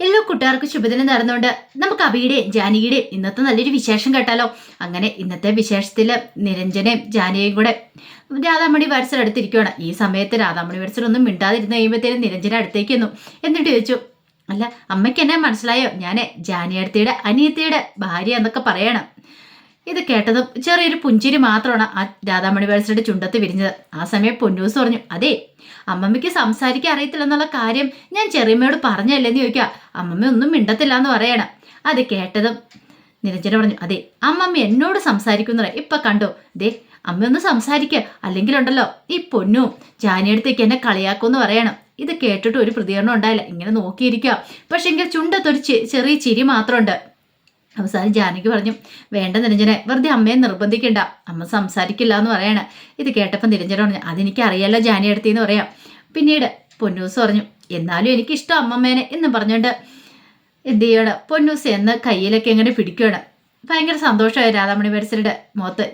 എല്ലാ കൂട്ടുകാർക്കും ശുഭദിനം നടന്നുകൊണ്ട് നമുക്ക് അബിയുടെയും ജാനകിയുടെയും ഇന്നത്തെ നല്ലൊരു വിശേഷം കേട്ടാലോ? അങ്ങനെ ഇന്നത്തെ വിശേഷത്തിൽ നിരഞ്ജനയും ജാനകിയും കൂടെ രാധാമണി വരസൽ അടുത്തിരിക്കുകയാണ് ഈ സമയത്ത് രാധാമണി വരസൽ ഒന്നും മിണ്ടാതിരുന്ന് കഴിയുമ്പോഴത്തേനും നിരഞ്ജന അടുത്തേക്ക് വന്നു എന്നിട്ട് ചോദിച്ചു അല്ല അമ്മയ്ക്ക് എന്നെ മനസ്സിലായോ? ഞാൻ ജാനിയടുത്തിയുടെ അനിയത്തിയുടെ ഭാര്യ എന്നൊക്കെ പറയണം. ഇത് കേട്ടതും ചെറിയൊരു പുഞ്ചിരി മാത്രമാണ് ആ രാധാമണി വരസയുടെ ചുണ്ടത്ത് വിരിഞ്ഞത്. ആ സമയം പൊന്നൂസ് പറഞ്ഞു അതെ അമ്മമ്മയ്ക്ക് സംസാരിക്കാൻ അറിയത്തില്ലെന്നുള്ള കാര്യം ഞാൻ ചെറിയമ്മയോട് പറഞ്ഞല്ലേന്ന് ചോദിക്കുക. അമ്മമ്മ ഒന്നും മിണ്ടത്തില്ല എന്ന് പറയണം. അത് കേട്ടതും നിരഞ്ജന പറഞ്ഞു അതെ അമ്മമ്മ എന്നോട് സംസാരിക്കുന്ന ഇപ്പൊ കണ്ടോ? ദേ അമ്മ ഒന്ന് സംസാരിക്കുക അല്ലെങ്കിലുണ്ടല്ലോ ഈ പൊന്നു ജാനിയടുത്തേക്ക് എന്നെ കളിയാക്കുമെന്ന് പറയണം. ഇത് കേട്ടിട്ട് ഒരു പ്രതികരണം ഉണ്ടായില്ല ഇങ്ങനെ നോക്കിയിരിക്കുക. പക്ഷെ എങ്കിൽ ചുണ്ടത്തൊരു ചെറിയ ചിരി മാത്രമുണ്ട്. അവസാനം ജാനകി പറഞ്ഞു വേണ്ട നിരഞ്ജനെ വെറുതെ അമ്മയെ നിർബന്ധിക്കണ്ട. അമ്മ സംസാരിക്കില്ല എന്ന് പറയണ. ഇത് കേട്ടപ്പോൾ നിരഞ്ജന പറഞ്ഞു അതെനിക്ക് അറിയാലോ ജാനി എടുത്തിന്ന് പറയാം. പിന്നീട് പൊന്നൂസ് പറഞ്ഞു എന്നാലും എനിക്കിഷ്ടം അമ്മമ്മേനെ എന്ന് പറഞ്ഞുകൊണ്ട് എന്ത് ചെയ്യണം? പൊന്നൂസ് എന്ന് കയ്യിലൊക്കെ എങ്ങനെ പിടിക്കുകയാണ് ഭയങ്കര സന്തോഷമായി രാധാമണി വരസരുടെ മുഖത്ത്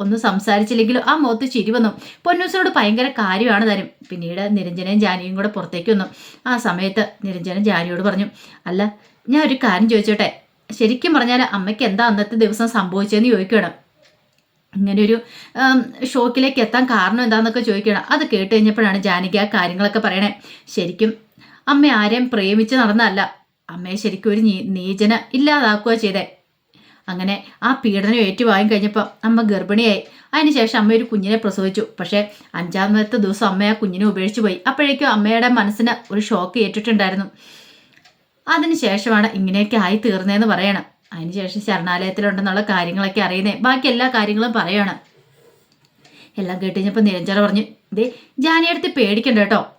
ഒന്നും സംസാരിച്ചില്ലെങ്കിലും ആ മുഖത്ത് ചിരി വന്നു. പൊന്നൂസിനോട് ഭയങ്കര കാര്യമാണ് തരും പിന്നീട് നിരഞ്ജനയും ജാനിയും കൂടെ പുറത്തേക്ക് വന്നു. ആ സമയത്ത് നിരഞ്ജനൻ ജാനിയോട് പറഞ്ഞു അല്ല ഞാൻ ഒരു കാര്യം ചോദിച്ചോട്ടെ? ശരിക്കും പറഞ്ഞാൽ അമ്മയ്ക്ക് എന്താ അന്നത്തെ ദിവസം സംഭവിച്ചതെന്ന് ചോദിക്കണം. ഇങ്ങനൊരു ആം, ഷോക്കിലേക്ക് എത്താൻ കാരണം എന്താണെന്നൊക്കെ ചോദിക്കണം. അത് കേട്ട് കഴിഞ്ഞപ്പോഴാണ് ജാനകി ആ കാര്യങ്ങളൊക്കെ പറയണേ. ശരിക്കും അമ്മ ആരെയും പ്രേമിച്ച് നടന്നതല്ല. അമ്മയെ ശരിക്കും ഒരു നീചന ഇല്ലാതാക്കുക ചെയ്തേ. അങ്ങനെ ആ പീഡനം ഏറ്റുവാങ്ങി കഴിഞ്ഞപ്പോൾ അമ്മ ഗർഭിണിയായി. അതിനുശേഷം അമ്മ ഒരു കുഞ്ഞിനെ പ്രസവിച്ചു. പക്ഷേ അഞ്ചാമത്തെ ദിവസം അമ്മ ആ കുഞ്ഞിനെ ഉപേക്ഷിച്ച് പോയി. അപ്പോഴേക്കും അമ്മയുടെ മനസ്സിന് ഒരു ഷോക്ക് ഏറ്റിട്ടുണ്ടായിരുന്നു. അതിനുശേഷമാണ് ഇങ്ങനെയൊക്കെ ആയി തീർന്നതെന്ന് പറയണം. അതിനുശേഷം ശരണാലയത്തിലുണ്ടെന്നുള്ള കാര്യങ്ങളൊക്കെ അറിയുന്നേ. ബാക്കി എല്ലാ കാര്യങ്ങളും പറയണം. എല്ലാം കേട്ടുകഴിഞ്ഞപ്പോൾ നിരഞ്ജന പറഞ്ഞു ദേ ജാനിയടുത്ത് പേടിക്കണ്ട കേട്ടോ.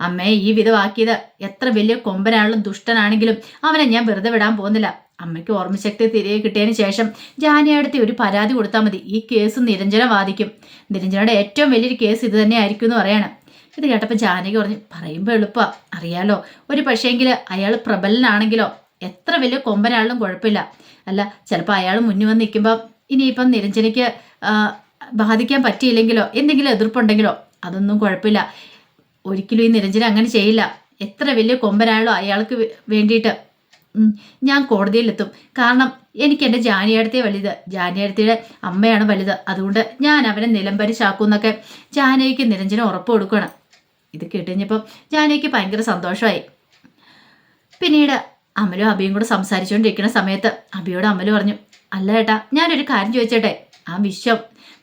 അമ്മയെ ഈ വിധമാക്കിയത് എത്ര വലിയ കൊമ്പനാണെങ്കിലും ദുഷ്ടനാണെങ്കിലും അവനെ ഞാൻ വെറുതെ വിടാൻ പോകുന്നില്ല. അമ്മയ്ക്ക് ഓർമ്മശക്തി തിരികെ കിട്ടിയതിന് ശേഷം ജാനിയടുത്ത് ഒരു പരാതി കൊടുത്താൽ മതി. ഈ കേസ് നിരഞ്ജന വാദിക്കും. നിരഞ്ജനയുടെ ഏറ്റവും വലിയൊരു കേസ് ഇത് തന്നെ ആയിരിക്കും എന്ന് പറയണം. ഇത് കേട്ടപ്പോൾ ജാനകി പറഞ്ഞു പറയുമ്പോൾ എളുപ്പമാണ് അറിയാലോ. ഒരു പക്ഷേങ്കിൽ അയാൾ പ്രബലനാണെങ്കിലോ എത്ര വലിയ കൊമ്പനാളിലും കുഴപ്പമില്ല. അല്ല ചിലപ്പോൾ അയാൾ മുന്നിൽ വന്ന് നിൽക്കുമ്പോൾ ഇനിയിപ്പം നിരഞ്ജനയ്ക്ക് ബാധിക്കാൻ പറ്റിയില്ലെങ്കിലോ എന്തെങ്കിലും എതിർപ്പുണ്ടെങ്കിലോ അതൊന്നും കുഴപ്പമില്ല. ഒരിക്കലും ഈ നിരഞ്ജന അങ്ങനെ ചെയ്യില്ല. എത്ര വലിയ കൊമ്പനായാലോ അയാൾക്ക് വേണ്ടിയിട്ട്. ഞാൻ കോടതിയിലെത്തും. കാരണം എനിക്ക് എന്റെ ജാനിയടുത്തേ വലുത്. ജാനിയടുത്തിയുടെ അമ്മയാണ് വലുത്. അതുകൊണ്ട് ഞാൻ അവനെ നിലംപരിശാക്കും എന്നൊക്കെ ജാനകിക്ക് നിരഞ്ജന ഉറപ്പ് കൊടുക്കണം ഇത് കേട്ടുകഴിഞ്ഞപ്പം ജാനകിക്ക് ഭയങ്കര സന്തോഷമായി. പിന്നീട് അമലും അബിയും കൂടെ സംസാരിച്ചുകൊണ്ടിരിക്കുന്ന സമയത്ത് അബിയോട് അമൽ പറഞ്ഞു അല്ല ഏട്ടാ ഞാനൊരു കാര്യം ചോദിച്ചേട്ടെ? ആ വിശ്വം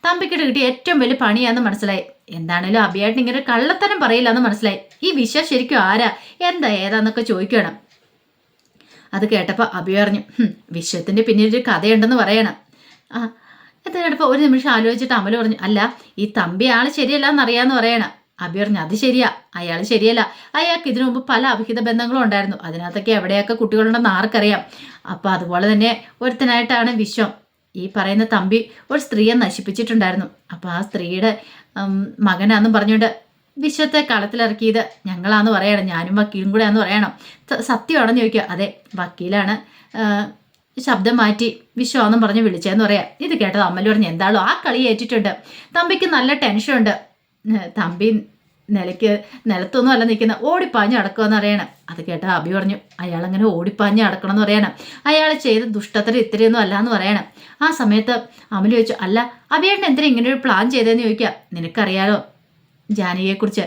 തമ്പിക്കിട്ട് കിട്ടിയ ഏറ്റവും വലിയ പണിയാന്ന് മനസ്സിലായി. എന്താണേലും അബിയായിട്ട് ഇങ്ങനെ കള്ളത്തരം പറയില്ല എന്ന് മനസ്സിലായി. ഈ വിശ്വം ശരിക്കും ആരാ? എന്താ ഏതാന്നൊക്കെ ചോദിക്കണം. അത് കേട്ടപ്പോൾ അബി പറഞ്ഞു വിശ്വത്തിന്റെ പിന്നിൽ ഒരു കഥയുണ്ടെന്ന് പറയണം. ആ എത്ര കേട്ടപ്പോൾ ഒരു നിമിഷം ആലോചിച്ചിട്ട് അമൽ പറഞ്ഞു അല്ല ഈ തമ്പി ആൾ ശരിയല്ല എന്നറിയാമെന്ന് പറയണം. അബി പറഞ്ഞു അത് ശരിയാ. അയാൾ ശരിയല്ല. അയാൾക്ക് ഇതിനു മുമ്പ് പല അവിഹിത ബന്ധങ്ങളും ഉണ്ടായിരുന്നു. അതിനകത്തൊക്കെ എവിടെയൊക്കെ കുട്ടികളുണ്ടെന്ന് ആർക്കറിയാം. അപ്പോൾ അതുപോലെ തന്നെ ഒരുത്തനായിട്ടാണ് വിശ്വം. ഈ പറയുന്ന തമ്പി ഒരു സ്ത്രീയെ നശിപ്പിച്ചിട്ടുണ്ടായിരുന്നു. അപ്പോൾ ആ സ്ത്രീയുടെ മകനാന്നും പറഞ്ഞുകൊണ്ട് വിശ്വത്തെ കളത്തിലിറക്കിയത് ഞങ്ങളാന്ന് പറയണം. ഞാനും വക്കീലും കൂടെ ആന്ന് പറയണം സത്യമാണെന്ന് ചോദിക്കുക. അതെ വക്കീലാണ് ശബ്ദം മാറ്റി വിശ്വാന്നും പറഞ്ഞ് വിളിച്ചതെന്ന് പറയാം. ഇത് കേട്ടത് അമ്മൽ പറഞ്ഞു എന്താണോ? ആ കളി ഏറ്റിട്ടുണ്ട്. തമ്പിക്ക് നല്ല ടെൻഷനുണ്ട്. തമ്പി നിലയ്ക്ക് നിലത്തൊന്നും അല്ല നിൽക്കുന്ന ഓടിപ്പാഞ്ഞ് അടക്കുമെന്ന് അറിയണം അത് കേട്ട അഭി പറഞ്ഞു അയാൾ അങ്ങനെ ഓടിപ്പാഞ്ഞ് അടക്കണം എന്ന് പറയണം. അയാൾ ചെയ്ത ദുഷ്ടത്തിന് ഇത്രയൊന്നും അല്ല എന്ന് പറയണം. ആ സമയത്ത് അമൽ ചോദിച്ചു അല്ല അഭിയേട്ടൻ എന്തിനാ ഇങ്ങനെ ഒരു പ്ലാൻ ചെയ്തതെന്ന് ചോദിക്കാം? നിനക്കറിയാലോ ജാനകിയെക്കുറിച്ച്.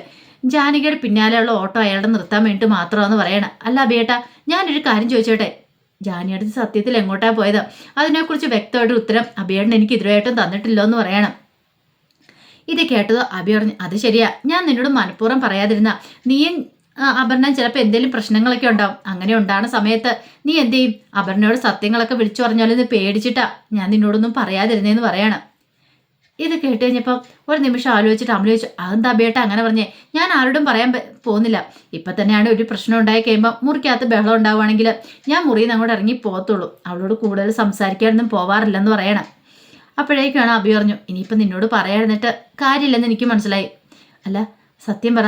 ജാനകിയുടെ പിന്നാലെയുള്ള ഓട്ടോ അയാളുടെ നിർത്താൻ വേണ്ടിയിട്ട് മാത്രമാണെന്ന് പറയണം. അല്ല അഭിയേട്ട ഞാനൊരു കാര്യം ചോദിച്ചോട്ടെ? ജാനിയുടെ സത്യത്തിൽ എങ്ങോട്ടാണ് പോയത്? അതിനെക്കുറിച്ച് വ്യക്തമായിട്ടൊരു ഉത്തരം അഭിയേട്ടൻ എനിക്ക് ഇതുവരെയായിട്ടും തന്നിട്ടില്ലോ എന്ന് പറയണം. ഇത് കേട്ടത് അഭി പറഞ്ഞു അത് ശരിയാ. ഞാൻ നിന്നോട് മനഃപൂർവം പറയാതിരുന്ന നീയും അപർണ ചിലപ്പോൾ എന്തെങ്കിലും പ്രശ്നങ്ങളൊക്കെ ഉണ്ടാവും. അങ്ങനെ ഉണ്ടാകുന്ന സമയത്ത് നീ എന്ത് ചെയ്യും? അപർണയോട് സത്യങ്ങളൊക്കെ വിളിച്ചു പറഞ്ഞാലും ഇത് പേടിച്ചിട്ടാ ഞാൻ നിന്നോടൊന്നും പറയാതിരുന്നേന്ന് പറയണം. ഇത് കേട്ട് കഴിഞ്ഞപ്പോൾ ഒരു നിമിഷം ആലോചിച്ചിട്ട് അമ്മ ചോദിച്ചു അതെന്താ ബേട്ട അങ്ങനെ പറഞ്ഞേ? ഞാൻ ആരോടും പറയാൻ പോകുന്നില്ല. ഇപ്പം തന്നെയാണ് ഒരു പ്രശ്നം ഉണ്ടായി കഴിയുമ്പോൾ മുറിക്കകത്ത് ബഹളം ഉണ്ടാവുകയാണെങ്കിൽ ഞാൻ മുറിയിൽ നിന്ന് അങ്ങോട്ട് ഇറങ്ങി പോകത്തുള്ളൂ. അവളോട് കൂടുതൽ സംസാരിക്കാനൊന്നും പോവാറില്ലെന്ന് പറയണം. അപ്പോഴേക്കാണ് അബി പറഞ്ഞു ഇനിയിപ്പം നിന്നോട് പറയാതിരുന്നിട്ട് കാര്യമില്ലെന്ന് എനിക്ക് മനസ്സിലായി. അല്ല സത്യം പറ.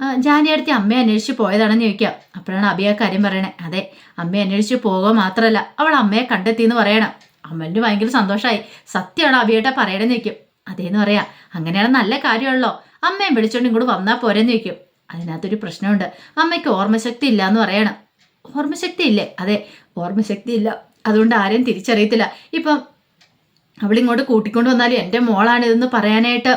ആ, ജാനി അടുത്ത് അമ്മയെ അന്വേഷിച്ച് പോയതാണെന്ന് ചോദിക്കാം. അപ്പോഴാണ് അബി ആ കാര്യം പറയണേ. അതെ അമ്മയെ അന്വേഷിച്ച് പോകുക മാത്രമല്ല അവൾ അമ്മയെ കണ്ടെത്തി എന്ന് പറയണം. അമ്മന്റെ ഭയങ്കര സന്തോഷമായി. സത്യമാണ് അബിയേട്ട പറയണമെന്ന് ചോദിക്കും. അതേന്ന് പറയാം. അങ്ങനെയാണ് നല്ല കാര്യമുള്ളോ അമ്മയെ വിളിച്ചോണ്ട് ഇങ്ങോട്ട് വന്നാൽ പോരെന്ന് ചോദിക്കും. അതിനകത്തൊരു പ്രശ്നമുണ്ട്. അമ്മയ്ക്ക് ഓർമ്മശക്തി ഇല്ല എന്ന് പറയണം. ഓർമ്മശക്തി ഇല്ലേ? അതെ ഓർമ്മശക്തി ഇല്ല. അതുകൊണ്ട് ആരെയും തിരിച്ചറിയത്തില്ല. ഇപ്പം അവളിങ്ങോട്ട് കൂട്ടിക്കൊണ്ടു വന്നാലും എന്റെ മോളാണ് ഇതെന്ന് പറയാനായിട്ട്.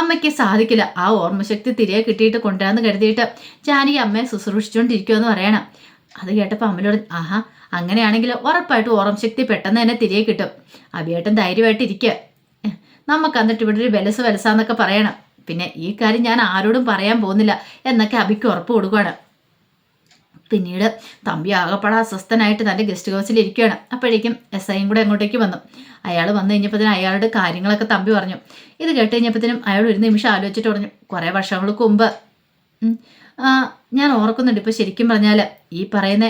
അമ്മയ്ക്ക് സാധിക്കില്ല. ആ ഓർമ്മശക്തി തിരികെ കിട്ടിയിട്ട് കൊണ്ടുവരാമെന്ന് കരുതിയിട്ട് ജാനകി അമ്മയെ ശുശ്രൂഷിച്ചുകൊണ്ടിരിക്കുമെന്ന് പറയണം. അത് കേട്ടപ്പോൾ അമ്മയോട് ആഹാ അങ്ങനെയാണെങ്കിൽ ഉറപ്പായിട്ടും ഓർമ്മശക്തി പെട്ടെന്ന് തന്നെ തിരികെ കിട്ടും. അഭിയേട്ടൻ ധൈര്യമായിട്ട് ഇരിക്കുക നമുക്ക് എന്നിട്ട് ഇവിടെ ഒരു വെലസ് വെലസാന്നൊക്കെ പറയണം. പിന്നെ ഈ കാര്യം ഞാൻ ആരോടും പറയാൻ പോകുന്നില്ല. എന്നൊക്കെ അഭിക്ക് ഉറപ്പ് കൊടുക്കുകയാണ് പിന്നീട് തമ്പി ആകപ്പെടാ അസ്വസ്ഥനായിട്ട് തന്റെ ഗസ്റ്റ് ഹൗസിൽ ഇരിക്കുകയാണ്. അപ്പോഴേക്കും എസ് ഐയും കൂടെ അങ്ങോട്ടേക്ക് വന്നു. അയാൾ വന്നു കഴിഞ്ഞപ്പോഴത്തേനും അയാളുടെ കാര്യങ്ങളൊക്കെ തമ്പി പറഞ്ഞു. ഇത് കേട്ട് കഴിഞ്ഞപ്പോഴത്തേനും അയാൾ ഒരു നിമിഷം ആലോചിച്ചിട്ട് പറഞ്ഞു കുറേ വർഷങ്ങൾക്ക് മുമ്പ് ഞാൻ ഓർക്കുന്നുണ്ട്. ഇപ്പോൾ ശരിക്കും പറഞ്ഞാൽ ഈ പറയുന്ന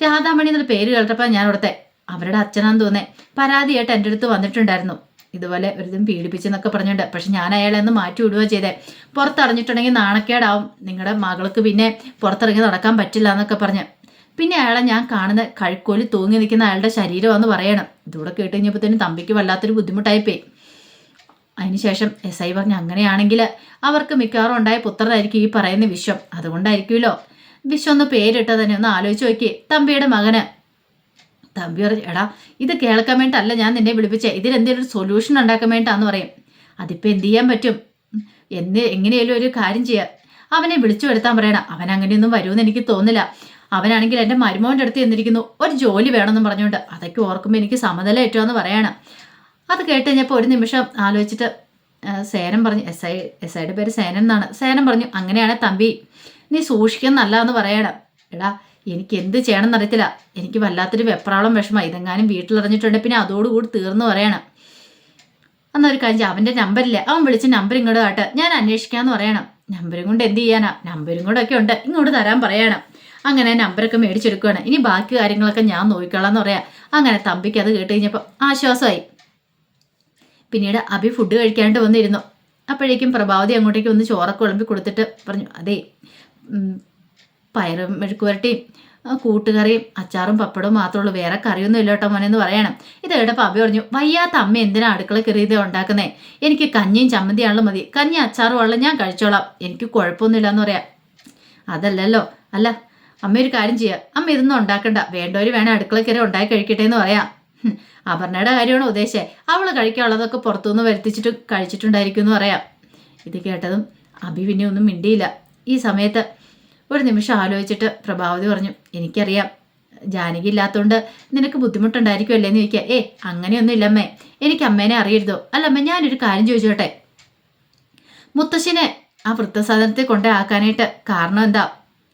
രാധാമണി എന്നൊരു പേര് കേട്ടപ്പോൾ ഞാൻ അവിടുത്തെ അവരുടെ അച്ഛനാന്ന് തോന്നേ പരാതിയായിട്ട് എന്റെ അടുത്ത് വന്നിട്ടുണ്ടായിരുന്നു. ഇതുപോലെ ഒരുതും പീഡിപ്പിച്ചെന്നൊക്കെ പറഞ്ഞിട്ടുണ്ട്. പക്ഷെ ഞാൻ അയാളെ ഒന്ന് മാറ്റി വിടുകയോ ചെയ്തേ. പുറത്തറിഞ്ഞിട്ടുണ്ടെങ്കിൽ നാണക്കേടാവും. നിങ്ങളുടെ മകൾക്ക് പിന്നെ പുറത്തിറങ്ങി നടക്കാൻ പറ്റില്ല എന്നൊക്കെ പറഞ്ഞ്. പിന്നെ അയാളെ ഞാൻ കാണുന്ന കഴുക്കോലി തൂങ്ങി നിൽക്കുന്ന അയാളുടെ ശരീരമാണെന്ന് പറയണം. ഇതൂടെ കേട്ട് തന്നെ തമ്പിക്ക് വല്ലാത്തൊരു ബുദ്ധിമുട്ടായിപ്പോയി. അതിനുശേഷം എസ് ഐ പറഞ്ഞു അങ്ങനെയാണെങ്കിൽ അവർക്ക് മിക്കവാറും ഉണ്ടായ പുത്രനായിരിക്കും ഈ പറയുന്ന വിശ്വം. അതുകൊണ്ടായിരിക്കുമല്ലോ. വിശ്വം ഒന്ന് പേരിട്ടത് തന്നെ ഒന്ന് ആലോചിച്ച് നോക്കി തമ്പിയുടെ മകന് തമ്പി പറഞ്ഞു എടാ ഇത് കേൾക്കാൻ വേണ്ടിട്ടല്ല ഞാൻ നിന്നെ വിളിപ്പിച്ചേ. ഇതിലെന്തെങ്കിലും ഒരു സൊല്യൂഷൻ ഉണ്ടാക്കാൻ വേണ്ടിട്ടാന്ന് പറയും. അതിപ്പോൾ എന്ത് ചെയ്യാൻ പറ്റും? എന്ത് എങ്ങനെയാലും ഒരു കാര്യം ചെയ്യാം. അവനെ വിളിച്ചു വരുത്താൻ പറയണം. അവൻ അങ്ങനെയൊന്നും വരുമെന്ന് എനിക്ക് തോന്നില്ല അവനാണെങ്കിൽ എന്റെ മരുമോന്റെ അടുത്ത് ചെന്നിരിക്കുന്നു. ഒരു ജോലി വേണമെന്ന് പറഞ്ഞുകൊണ്ട് അതൊക്കെ ഓർക്കുമ്പോൾ എനിക്ക് സമനില ഏറ്റുമെന്ന് പറയണം. അത് കേട്ട് കഴിഞ്ഞപ്പോൾ ഒരു നിമിഷം ആലോചിച്ചിട്ട് സേനം പറഞ്ഞു എസ് ഐ എസ് ഐയുടെ പേര് സേനൻ എന്നാണ്. സേനൻ പറഞ്ഞു അങ്ങനെയാണ് തമ്പി നീ സൂക്ഷിക്കുന്നല്ല എന്ന് പറയണം. എടാ എനിക്ക് എന്ത് ചെയ്യണം എന്നറിയത്തില്ല എനിക്ക് വല്ലാത്തൊരു വെപ്രാളം വിഷമം. ഇതെങ്ങാനും വീട്ടിലറിഞ്ഞിട്ടുണ്ട്. പിന്നെ അതോടുകൂടി തീർന്നു പറയണം. എന്നൊരു കാര്യം. അവന്റെ നമ്പറില്ല അവൻ വിളിച്ച നമ്പർ ഇങ്ങോട്ട് കാട്ട്. ഞാൻ അന്വേഷിക്കാമെന്ന് പറയണം. നമ്പരും കൊണ്ട് എന്ത് ചെയ്യാനാ? നമ്പരും കൂടെ ഒക്കെ ഉണ്ട്. ഇങ്ങോട്ട് തരാൻ പറയണം. അങ്ങനെ നമ്പറൊക്കെ മേടിച്ചെടുക്കുകയാണ് ഇനി ബാക്കി കാര്യങ്ങളൊക്കെ ഞാൻ നോക്കിക്കോളാം എന്ന് പറയാം. അങ്ങനെ തമ്പിക്ക് അത് കേട്ട് കഴിഞ്ഞപ്പോൾ ആശ്വാസമായി. പിന്നീട് അഭി ഫുഡ് കഴിക്കാണ്ട് വന്നിരുന്നു. അപ്പോഴേക്കും പ്രഭാവതി അങ്ങോട്ടേക്ക് ഒന്ന് ചോറൊക്കെ വിളമ്പി കൊടുത്തിട്ട് പറഞ്ഞു അതേ പയറും മെഴുക്കുവരട്ടിയും കൂട്ടുകറിയും അച്ചാറും പപ്പടവും മാത്രമേ ഉള്ളൂ. വേറെ കറിയൊന്നും ഇല്ല കേട്ടോ മോനെന്ന് പറയണം. ഇത് കേട്ടപ്പോൾ അബി പറഞ്ഞു വയ്യാത്ത അമ്മ എന്തിനാ അടുക്കള കയറിയത് ഉണ്ടാക്കുന്നേ? എനിക്ക് കഞ്ഞിയും ചമ്മന്തിയാണല്ലോ മതി. കഞ്ഞി അച്ചാറും ഉള്ള ഞാൻ കഴിച്ചോളാം. എനിക്ക് കുഴപ്പമൊന്നുമില്ല എന്ന് പറയാം. അതല്ലല്ലോ. അല്ല അമ്മ ഒരു കാര്യം ചെയ്യുക അമ്മ ഇതൊന്നും ഉണ്ടാക്കണ്ട. വേണ്ടവർ വേണം അടുക്കള കയറി ഉണ്ടാക്കി കഴിക്കട്ടെ എന്ന് പറയാം. അപർണയുടെ കാര്യമാണ് ഉദ്ദേശിച്ചേ. അവൾ കഴിക്കാനുള്ളതൊക്കെ പുറത്തുനിന്ന് വരുത്തിച്ചിട്ട് കഴിച്ചിട്ടുണ്ടായിരിക്കും എന്ന് പറയാം. ഇത് കേട്ടതും അഭി പിന്നെ ഒന്നും മിണ്ടിയില്ല. ഈ സമയത്ത് ഒരു നിമിഷം ആലോചിച്ചിട്ട് പ്രഭാവതി പറഞ്ഞു എനിക്കറിയാം. ജാനകി ഇല്ലാത്തതുകൊണ്ട് നിനക്ക് ബുദ്ധിമുട്ടുണ്ടായിരിക്കുമല്ലേ എന്ന് ചോദിക്കുക. ഏ അങ്ങനെയൊന്നും ഇല്ലമ്മേ എനിക്ക് അമ്മേനെ അറിയരുതോ? അല്ല അമ്മ ഞാനൊരു കാര്യം ചോദിച്ചോട്ടെ. മുത്തശ്ശിനെ ആ വൃത്തസാധനത്തെ കൊണ്ടേ ആക്കാനായിട്ട് കാരണം എന്താ?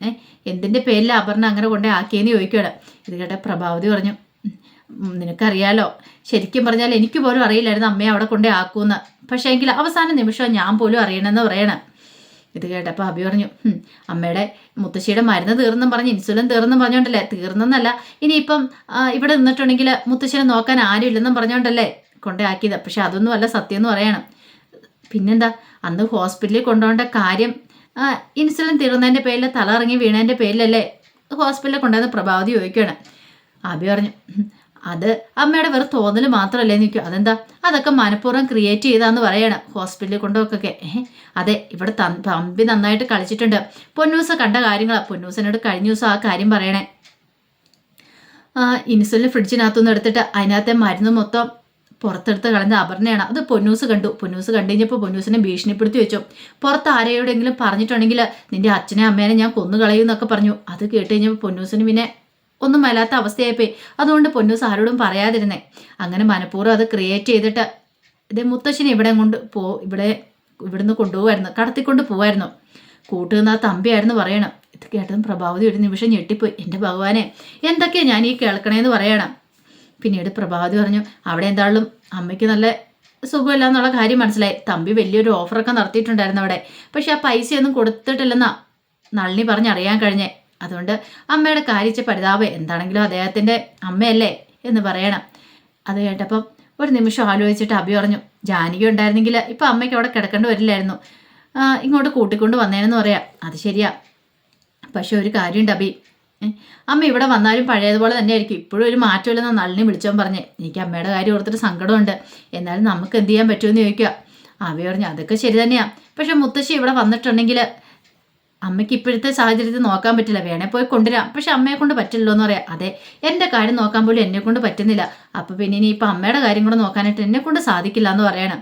ഏ എന്തിന്റെ പേരിൽ അപർണ അങ്ങനെ കൊണ്ടേ ആക്കിയെന്ന് ചോദിക്കുകയാണ്. ഇത് കേട്ട പ്രഭാവതി പറഞ്ഞു "ഉം, നിനക്കറിയാലോ. ശരിക്കും പറഞ്ഞാൽ എനിക്ക് പോലും അറിയില്ലായിരുന്നു അമ്മയെ അവിടെ കൊണ്ടേ ആക്കൂന്ന് പക്ഷേ എങ്കിൽ അവസാന നിമിഷം ഞാൻ പോലും അറിയണമെന്ന് പറയണം. ഇത് കേട്ടപ്പോൾ അഭി പറഞ്ഞു "ഹും, അമ്മയുടെ മുത്തശ്ശിയുടെ മരുന്ന് തീർന്നും പറഞ്ഞ് ഇൻസുലിൻ തീർന്നും പറഞ്ഞോണ്ടല്ലേ? തീർന്നെന്നല്ല. ഇനിയിപ്പം ഇവിടെ നിന്നിട്ടുണ്ടെങ്കിൽ മുത്തശ്ശിനെ നോക്കാൻ ആരും ഇല്ലെന്നും പറഞ്ഞോണ്ടല്ലേ കൊണ്ടേ ആക്കിയത് പക്ഷെ അതൊന്നും അല്ല സത്യം എന്ന് പറയണം. പിന്നെന്താ? അന്ന് ഹോസ്പിറ്റലിൽ കൊണ്ടുപോകേണ്ട കാര്യം ഇൻസുലിൻ തീർന്നതിന്റെ പേരിൽ തല ഇറങ്ങി വീണതിന്റെ പേരിലല്ലേ ഹോസ്പിറ്റലിൽ കൊണ്ടുവന്ന് പ്രഭാവതി ചോദിക്കുകയാണ്. അഭി പറഞ്ഞു "ഉം, അത് അമ്മയുടെ വെറും തോന്നൽ മാത്രമല്ലേ നിൽക്കും അതെന്താ? അതൊക്കെ മനഃപൂർവം ക്രിയേറ്റ് ചെയ്താന്ന് പറയണം. ഹോസ്പിറ്റലിൽ കൊണ്ടുപോക്കൊക്കെ. അതെ ഇവിടെ തമ്പി നന്നായിട്ട് കളിച്ചിട്ടുണ്ട്. പൊന്നൂസ കണ്ട കാര്യങ്ങളാണ് പൊന്നൂസനോട് കഴിഞ്ഞ ദിവസം ആ കാര്യം പറയണേ. ഇൻസുലിൻ ഫ്രിഡ്ജിനകത്തുനിന്ന് എടുത്തിട്ട് അതിനകത്തെ മരുന്ന് മൊത്തം പുറത്തെടുത്ത് കളഞ്ഞ അപർണയാണ്. അത് പൊന്നൂസ് കണ്ടു. പൊന്നൂസ് കണ്ടു കഴിഞ്ഞപ്പോൾ പൊന്നൂസിനെ ഭീഷണിപ്പെടുത്തി വെച്ചു. പുറത്ത് ആരെയോടെങ്കിലും പറഞ്ഞിട്ടുണ്ടെങ്കിൽ നിന്റെ അച്ഛനെ അമ്മേനെ ഞാൻ കൊന്നു കളയും എന്നൊക്കെ പറഞ്ഞു. അത് കേട്ട് കഴിഞ്ഞപ്പോൾ പൊന്നൂസിന് പിന്നെ ഒന്നും മേലാത്ത അവസ്ഥയായിപ്പോയി. അതുകൊണ്ട് പൊന്നൂസ് ആരോടും പറയാതിരുന്നേ. അങ്ങനെ മനഃപൂർവം അത് ക്രിയേറ്റ് ചെയ്തിട്ട് ഇതേ മുത്തശ്ശിനെ ഇവിടെ കൊണ്ട് പോ ഇവിടെ ഇവിടുന്ന് കൊണ്ടുപോകായിരുന്നു കടത്തിക്കൊണ്ട് പോവായിരുന്നു. കൂട്ടുന്ന ആ തമ്പിയായിരുന്നു പറയണം. ഇത് കേട്ടതും പ്രഭാവതി ഒരു നിമിഷം ഞെട്ടിപ്പോയി. എന്റെ ഭഗവാനെ എന്തൊക്കെയാ ഞാൻ ഈ കേൾക്കണേന്ന് പറയണം? പിന്നീട് പ്രഭാവതി പറഞ്ഞു അവിടെ എന്താളും അമ്മയ്ക്ക് നല്ല സുഖമില്ല എന്നുള്ള കാര്യം മനസ്സിലായി. തമ്പി വലിയൊരു ഓഫറൊക്കെ നടത്തിയിട്ടുണ്ടായിരുന്നു അവിടെ. പക്ഷെ ആ പൈസയൊന്നും കൊടുത്തിട്ടില്ലെന്നാ നളിനി പറഞ്ഞറിയാൻ കഴിഞ്ഞേ. അതുകൊണ്ട് അമ്മയുടെ കാര്യച്ച പരിതാപം എന്താണെങ്കിലും അദ്ദേഹത്തിന്റെ അമ്മയല്ലേ എന്ന് പറയണം. അത് കേട്ടപ്പം ഒരു നിമിഷം ആലോചിച്ചിട്ട് അഭി പറഞ്ഞു ജാനകി ഉണ്ടായിരുന്നെങ്കിൽ ഇപ്പം അമ്മയ്ക്ക് അവിടെ കിടക്കേണ്ടി വരില്ലായിരുന്നു. ഇങ്ങോട്ട് കൂട്ടിക്കൊണ്ട് വന്നേനെന്ന് പറയാം. അത് ശരിയാ. പക്ഷെ ഒരു കാര്യമുണ്ട് അഭി അമ്മ ഇവിടെ വന്നാലും പഴയതുപോലെ തന്നെ ആയിരിക്കും ഇപ്പോഴും ഒരു മാറ്റമില്ലെന്ന് നളിനി വിളിച്ചോൻ പറഞ്ഞേ. എനിക്ക് അമ്മയുടെ കാര്യം ഓർത്തിട്ട് സങ്കടമുണ്ട്. എന്നാലും നമുക്ക് എന്ത് ചെയ്യാൻ പറ്റുമെന്ന് ചോദിക്കുക. അഭി പറഞ്ഞു അതൊക്കെ ശരി തന്നെയാ. പക്ഷെ മുത്തശ്ശി ഇവിടെ വന്നിട്ടുണ്ടെങ്കിൽ അമ്മയ്ക്ക് ഇപ്പോഴത്തെ സാഹചര്യത്തിൽ നോക്കാൻ പറ്റില്ല. വേണേ പോയി കൊണ്ടുവരാം. പക്ഷെ അമ്മയെ കൊണ്ട് പറ്റില്ലല്ലോ എന്ന് പറയാം. അതെ എന്റെ കാര്യം നോക്കാൻ പോലും എന്നെ കൊണ്ട് പറ്റുന്നില്ല. അപ്പോൾ പിന്നെ ഇനി ഇപ്പം അമ്മയുടെ കാര്യം കൂടെ നോക്കാനായിട്ട് എന്നെ കൊണ്ട് സാധിക്കില്ല എന്ന് പറയണം.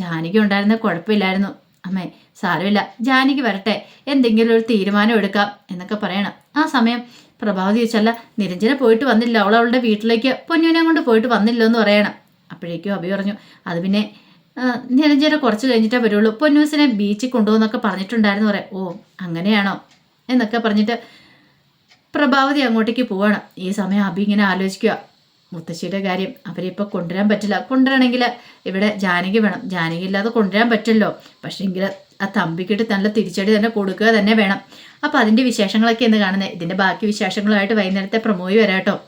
ജാനകി ഉണ്ടായിരുന്ന കുഴപ്പമില്ലായിരുന്നു. അമ്മേ സാരമില്ല. ജാനകി വരട്ടെ. എന്തെങ്കിലും ഒരു തീരുമാനം എടുക്കാം എന്നൊക്കെ പറയണം. ആ സമയം പ്രഭാവതി ചോദിച്ചല്ല നിരഞ്ജന പോയിട്ട് വന്നില്ല. അവൾ അവളുടെ വീട്ടിലേക്ക് പൊന്നുവിനെ കൊണ്ട് പോയിട്ട് വന്നില്ല എന്ന് പറയണം. അപ്പോഴേക്കും അഭി പറഞ്ഞു അത് പിന്നെ നിരഞ്ജന കുറച്ച് കഴിഞ്ഞിട്ടേ വരുള്ളൂ. പൊന്നൂസിനെ ബീച്ചിൽ കൊണ്ടുപോകുന്നൊക്കെ പറഞ്ഞിട്ടുണ്ടായിരുന്നു. പറയാം ഓ അങ്ങനെയാണോ? എന്നൊക്കെ പറഞ്ഞിട്ട് പ്രഭാവതി അങ്ങോട്ടേക്ക് പോവാണ്. ഈ സമയം അഭി ഇങ്ങനെ ആലോചിക്കുക മുത്തശ്ശിയുടെ കാര്യം അവരെ ഇപ്പോൾ കൊണ്ടുവരാൻ പറ്റില്ല. കൊണ്ടുവരണമെങ്കിൽ ഇവിടെ ജാനകി വേണം. ജാനകി ഇല്ലാതെ കൊണ്ടുവരാൻ പറ്റില്ലല്ലോ. പക്ഷേങ്കിൽ ആ തമ്പിക്കിട്ട് നല്ല തിരിച്ചടി തന്നെ കൊടുക്കുക തന്നെ വേണം. അപ്പോൾ അതിന്റെ വിശേഷങ്ങളൊക്കെ എന്ന് കാണുന്നത് ഇതിന്റെ ബാക്കി വിശേഷങ്ങളുമായിട്ട് വൈകുന്നേരത്തെ പ്രമോയി വരാട്ടോ.